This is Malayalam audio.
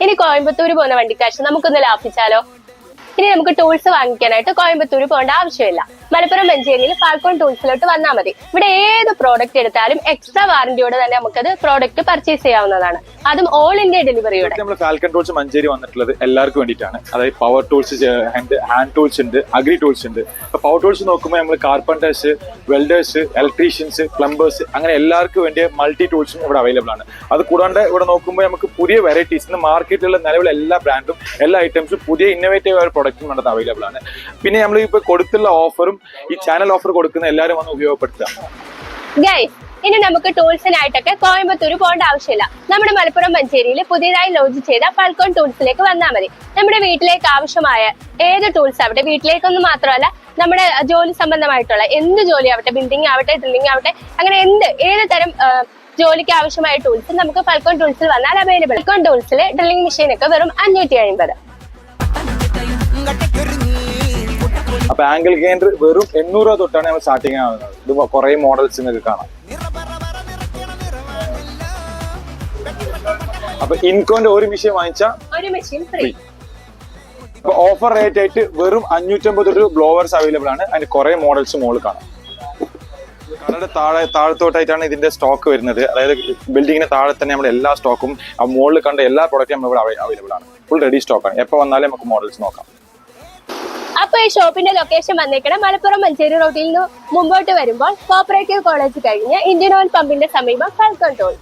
ഇനി കോയമ്പത്തൂർ പോകുന്ന വണ്ടിക്കാശ് നമുക്കൊന്ന് ലാഭിച്ചാലോ? ഇനി നമുക്ക് ടൂൾസ് വാങ്ങിക്കാനായിട്ട് കോയമ്പത്തൂർ പോകേണ്ട ആവശ്യമില്ല. മലപ്പുറം മഞ്ചേരിയിൽ ഫാൽക്കോൺ ടൂൾസിലോട്ട് വന്നാൽ മതി. ഇവിടെ ഏത് പ്രോഡക്റ്റ് എടുത്താലും എക്സ്ട്രാ വാറന്റിയോടെ തന്നെ നമുക്കത് പ്രോഡക്റ്റ് പർച്ചേസ് ചെയ്യാവുന്നതാണ്. അതും ഓൾ ഇന്ത്യ ഡെലിവറിയോടെ നമ്മൾ ഫാൽക്കൺ ടൂൾസ് മഞ്ചേരി വന്നിട്ടുള്ളത് എല്ലാവർക്കും വേണ്ടിയിട്ടാണ്. അതായത് പവർ ടൂൾസ് ഹാൻഡ് ടൂൾസ് ഉണ്ട് അഗ്രി ടൂൾസ് ഉണ്ട്. പവർ ടൂൾസ് നോക്കുമ്പോൾ നമ്മൾ കാർപ്പന്റേഴ്സ് വെൽഡേഴ്സ് ഇലക്ട്രീഷ്യൻസ് പ്ലംബേഴ്സ് അങ്ങനെ എല്ലാവർക്കും വേണ്ടിയ മൾട്ടി ടൂൾസും ഇവിടെ അവൈലബിൾ ആണ്. അത് കൂടാണ്ട് ഇവിടെ നോക്കുമ്പോൾ നമുക്ക് പുതിയ വെറൈറ്റീസ് മാർക്കറ്റിലുള്ള നിലവിലെ എല്ലാ ബ്രാൻഡും എല്ലാ ഐറ്റംസും പുതിയ ഇന്നോവേറ്റീവ് ആയ പ്രൊഡക്റ്റും നമ്മുടെ അവൈലബിൾ ആണ്. പിന്നെ നമ്മൾ ഇപ്പോൾ കൊടുത്തുള്ള ഓഫറും ഈ ചാനൽ ഓഫർ കൊടുക്കുന്ന എല്ലാവരും വന്ന് ഉപയോഗപ്പെടുത്തുക. ഇനി നമുക്ക് ടൂൾസിനായിട്ടൊക്കെ കോയമ്പത്തൂർ പോകേണ്ട ആവശ്യമില്ല. നമ്മുടെ മലപ്പുറം മഞ്ചേരിയിൽ പുതിയതായി ലോഞ്ച് ചെയ്ത ഫാൽക്കോൺ ടൂൾസിലേക്ക് വന്നാൽ മതി. നമ്മുടെ വീട്ടിലേക്ക് ആവശ്യമായ ഏത് ടൂൾസ് ആവട്ടെ വീട്ടിലേക്കൊന്നും മാത്രമല്ല നമ്മുടെ ജോലി സംബന്ധമായിട്ടുള്ള എന്ത് ജോലി ആവട്ടെ? ബിൽഡിംഗ് ആവട്ടെ ഡ്രില്ലിംഗ് ആവട്ടെ അങ്ങനെ എന്ത് ഏത് തരം ജോലിക്ക് ആവശ്യമായ ടൂൾസ് നമുക്ക് ഫൽക്കോൺ ടൂൾസിൽ വന്നാൽ അവൈലബിൾ ഫൽക്കോൺ ടൂൾസിൽ ഡ്രില്ലിംഗ് മെഷീൻ ഒക്കെ വെറും അഞ്ഞൂറ്റി അമ്പത് അപ്പൊ ആംഗിൾ ഗെയിൻഡർ വെറും എണ്ണൂറ് രൂപ തൊട്ടാണ് നമ്മൾ സ്റ്റാർട്ടിങ് ആവുന്നത് ഇത് കുറെ മോഡൽസ് നിങ്ങൾക്ക് കാണാം. അപ്പൊ ഇൻകോന്റെ ഒരു മെഷീൻ വാങ്ങിച്ചാൽ ഫ്രീ ഇപ്പൊ ഓഫർ റേറ്റ് ആയിട്ട് വെറും അഞ്ഞൂറ്റമ്പത് രൂപ ബ്ലോവേഴ്സ് അവൈലബിൾ ആണ്. അതിന് കുറെ മോഡൽസ് മുകളിൽ കാണാം. കടയുടെ താഴെ താഴത്തോട്ടായിട്ടാണ് ഇതിന്റെ സ്റ്റോക്ക് വരുന്നത്. അതായത് ബിൽഡിങ്ങിന് താഴെ തന്നെ നമ്മുടെ എല്ലാ സ്റ്റോക്കും ആ മോളിൽ കണ്ട എല്ലാ പ്രോഡക്റ്റും നമ്മൾ ഇവിടെ അവൈലബിൾ ആണ്. ഫുൾ റെഡി സ്റ്റോക്ക് ആണ്. എപ്പോൾ വന്നാലും നമുക്ക് മോഡൽസ് നോക്കാം. അപ്പൊ ഈ ഷോപ്പിന്റെ ലൊക്കേഷൻ വന്നേക്കണം മലപ്പുറം മഞ്ചേരി റോഡിൽ നിന്ന് മുമ്പോട്ട് വരുമ്പോൾ കോപ്പറേറ്റീവ് കോളേജ് കഴിഞ്ഞ് ഇന്ത്യൻ ഓയിൽ പമ്പിന്റെ സമീപം ഫാൽക്കൺ ടൂൾ